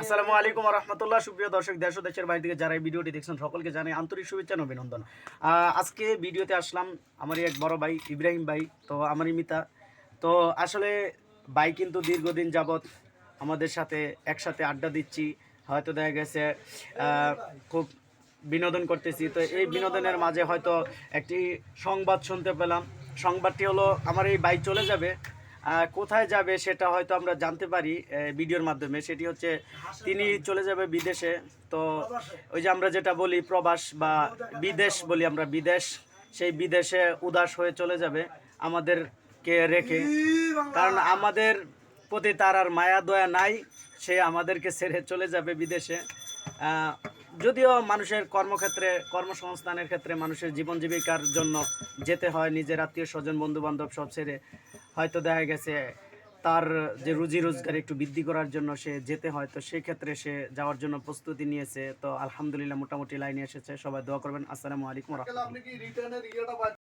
আসসালামু আলাইকুম রহমতুল্লাহ সুপ্রিয় দর্শক, দেশ দেশের বাইরে থেকে যারা এই ভিডিওটি দেখছেন, সকলকে জানাই আন্তরিক শুভেচ্ছা অভিনন্দন। আজকে ভিডিওতে আসলাম আমারই এক বড় ভাই, ইব্রাহিম ভাই, তো আমারই মিতা। তো আসলে ভাই কিন্তু দীর্ঘদিন যাবৎ আমাদের সাথে একসাথে আড্ডা দিচ্ছি। হয়তো দেখা গেছে খুব বিনোদন করতেছি। তো এই বিনোদনের মাঝে হয়তো একটি সংবাদ শুনতে পেলাম। সংবাদটি হলো, আমার এই ভাই চলে যাবে। কোথায় যাবে সেটা হয়তো আমরা জানতে পারি ভিডিওর মাধ্যমে। সেটি হচ্ছে তিনি চলে যাবে বিদেশে। তো ওই যে আমরা যেটা বলি, প্রবাস বা বিদেশ বলি আমরা, বিদেশ, সেই বিদেশে উদাস হয়ে চলে যাবে আমাদেরকে রেখে। কারণ আমাদের প্রতি তার আর মায়া দয়া নাই, সে আমাদেরকে ছেড়ে চলে যাবে বিদেশে। যদিও মানুষের কর্মক্ষেত্রে, কর্মসংস্থানের ক্ষেত্রে মানুষের জীবন জীবিকার জন্য যেতে হয়, নিজের আত্মীয় স্বজন বন্ধু বান্ধব সব ছেড়ে। হয়তো দেখা গেছে তার যে রুজি রোজগার একটু বৃদ্ধি করার জন্য সে যেতে হয়, তো সেই ক্ষেত্রে সে যাওয়ার জন্য প্রস্তুতি নিয়েছে। তো আলহামদুলিল্লাহ মোটামুটি লাইনে এসেছে, সবাই দোয়া করবেন। আসসালামু আলাইকুম রহমতুল্লাহ।